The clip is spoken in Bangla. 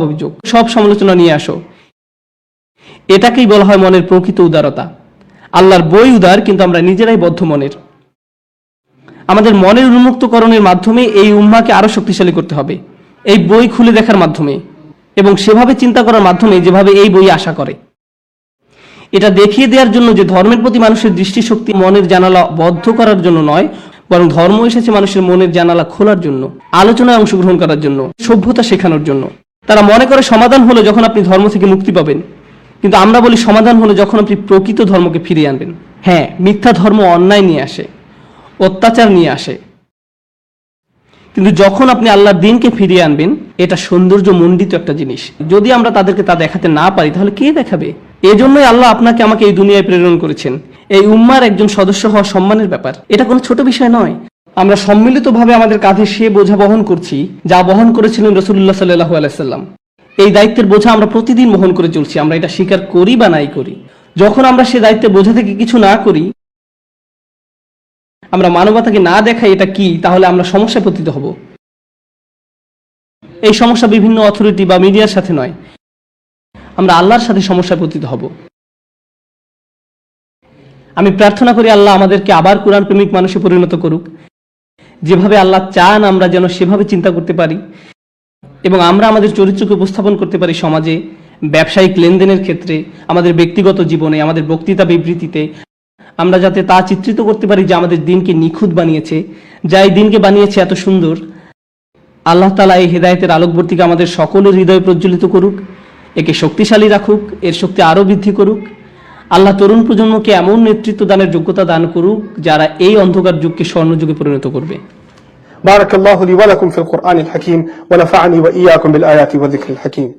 অভিযোগ। সব সমালোচনা নিয়ে আসো। এটাকেই বলা হয় মনের প্রকৃত উদারতা। আল্লাহর বই উদার, কিন্তু আমরা নিজেরাই বদ্ধ মনের। আমাদের মনের উন্মুক্তকরণের মাধ্যমে এই উম্মাকে আরও শক্তিশালী করতে হবে। এই বই খুলে দেখার মাধ্যমে এবং সেভাবে চিন্তা করার মাধ্যমে যেভাবে এই বই আশা করে। এটা দেখিয়ে দেওয়ার জন্য যে ধর্মের প্রতি মানুষের দৃষ্টিশক্তি মনের জানালা বদ্ধ করার জন্য নয়, বরং ধর্ম এসেছে মানুষের মনের জানালা খোলার জন্য, আলোচনায় অংশগ্রহণ করার জন্য, সভ্যতা শেখানোর জন্য। তারা মনে করে সমাধান হলো যখন আপনি ধর্ম থেকে মুক্তি পাবেন। কিন্তু আমরা বলি সমাধান হলো যখন আপনি প্রকৃত ধর্মকে ফিরিয়ে আনবেন। হ্যাঁ মিথ্যা ধর্ম অন্যায় নিয়ে আসে, অত্যাচার নিয়ে আসে। কিন্তু যখন আপনি আল্লাহর দিনকে ফিরিয়ে আনবেন, এটা সৌন্দর্য মণ্ডিত একটা জিনিস। যদি আমরা তাদেরকে তা দেখাতে না পারি, তাহলে কে দেখাবে? এজন্যই আল্লাহ আপনাকে আমাকে এই দুনিয়ায় প্রেরণ করেছেন। এই উম্মার একজন সদস্য হওয়া সম্মানের ব্যাপার। এটা কোনো ছোট বিষয় নয়। আমরা সম্মিলিতভাবে আমাদের কাঁধে সে বোঝা বহন করছি, যা বহন করেছিলেন রসুল্লাহ সাল্লাহ আলাইসাল্লাম এই দায়িত্বের বোঝা আমরা প্রতিদিন বহন করে চলছি, আমরা এটা স্বীকার করি বা নাই করি। যখন আমরা সে দায়িত্বের বোঝা থেকে কিছু না করি, আমরা মানবতাকে না দেখাই এটা কি, তাহলে আমরা সমস্যায় পতিত হব। এই সমস্যা বিভিন্ন অথরিটি বা মিডিয়ার সাথে নয়, আমরা আল্লাহর সাথে সমস্যায় পতিত হব। আমি প্রার্থনা করি আল্লাহ আমাদেরকে আবার কোরআন প্রেমিক মানুষে পরিণত করুক। যেভাবে আল্লাহ চান আমরা যেন সেভাবে চিন্তা করতে পারি এবং আমরা আমাদের চরিত্রকে উপস্থাপন করতে পারি সমাজে, ব্যবসায়িক লেনদেনের ক্ষেত্রে, আমাদের ব্যক্তিগত জীবনে, আমাদের বক্তৃতা বিবৃতিতে, আমরা যাতে তা চিত্রিত করতে পারি যে আমাদের দিনকে নিখুঁত বানিয়েছে। যা এই দিনকে বানিয়েছে এত সুন্দর। আল্লাহ তালা এই হেদায়তের আলোকবর্তীকে আমাদের সকলের হৃদয় প্রজ্বলিত করুক, একে শক্তিশালী রাখুক, এর শক্তি আরও বৃদ্ধি করুক। আল্লাহ তরুণ প্রজন্মকে এমন নেতৃত্ব দানের যোগ্যতা দান করুক যারা এই অন্ধকার যুগকে স্বর্ণযুগে পরিণত করবে بارك الله لي ولكم في القرآن الحكيم ونفعني وإياكم بالآيات والذكر الحكيم